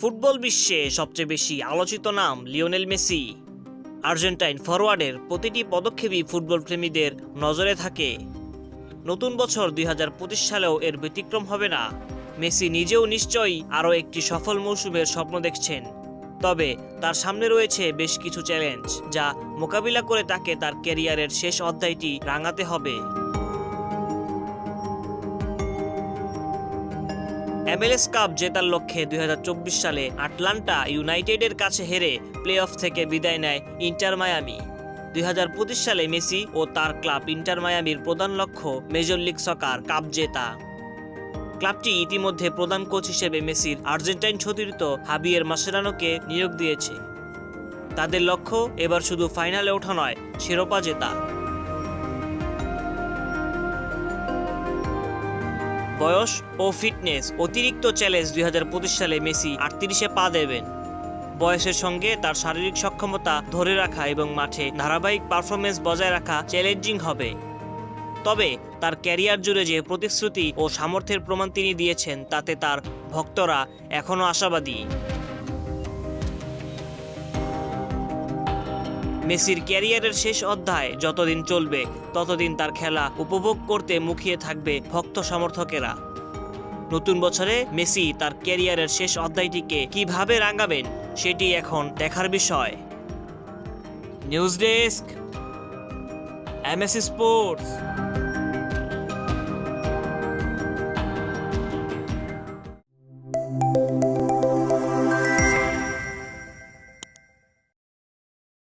Football বিশ্বে সবচেয়ে বেশি আলোচিত নাম লিওনেল মেসি। আর্জেন্টাইন ফরওয়ার্ডের প্রতিটি পদক্ষেপই ফুটবল প্রেমীদের নজরে থাকে। নতুন বছর দুই হাজার পঁচিশ সালেও এর ব্যতিক্রম হবে না। মেসি নিজেও নিশ্চয়ই আরও একটি সফল মৌসুমের স্বপ্ন দেখছেন। তবে তার সামনে রয়েছে বেশ কিছু চ্যালেঞ্জ যা মোকাবিলা করে তাকে তার ক্যারিয়ারের শেষ অধ্যায়টি রাঙাতে হবে। এমএলএস কাপ জেতার লক্ষ্যে দুই হাজার চব্বিশ সালে আটলান্টা ইউনাইটেডের কাছে হেরে প্লে অফ থেকে বিদায় নেয় ইন্টার মায়ামি। দুই হাজার পঁচিশ সালে মেসি ও তার ক্লাব ইন্টার মায়ামির প্রধান লক্ষ্য মেজর লিগ সকার কাপ জেতা। ক্লাবটি ইতিমধ্যে প্রধান কোচ হিসেবে মেসির আর্জেন্টাইন সতীর্থ হাবিয়ের মাসেরানোকে নিয়োগ দিয়েছে। তাদের লক্ষ্য এবার শুধু ফাইনালে ওঠা নয়, শিরোপা জেতা। বয়স ও ফিটনেস অতিরিক্ত চ্যালেঞ্জ দুই হাজার পঁচিশ সালে মেসি আটত্রিশে পা দেবেন। বয়সের সঙ্গে তার শারীরিক সক্ষমতা ধরে রাখা এবং মাঠে ধারাবাহিক পারফরমেন্স বজায় রাখা চ্যালেঞ্জিং হবে। তবে তার ক্যারিয়ার জুড়ে যে প্রতিশ্রুতি ও সামর্থ্যের প্রমাণ তিনি দিয়েছেন, তাতে তার ভক্তরা এখনও আশাবাদী। মেসির ক্যারিয়ারের শেষ অধ্যায় যতদিন চলবে, ততদিন তার খেলা উপভোগ করতে মুখিয়ে থাকবে ভক্ত সমর্থকেরা। নতুন বছরে মেসি তার ক্যারিয়ারের শেষ অধ্যায়টিকে কীভাবে রাঙাবেন, সেটি এখন দেখার বিষয়। News desk MAC sports.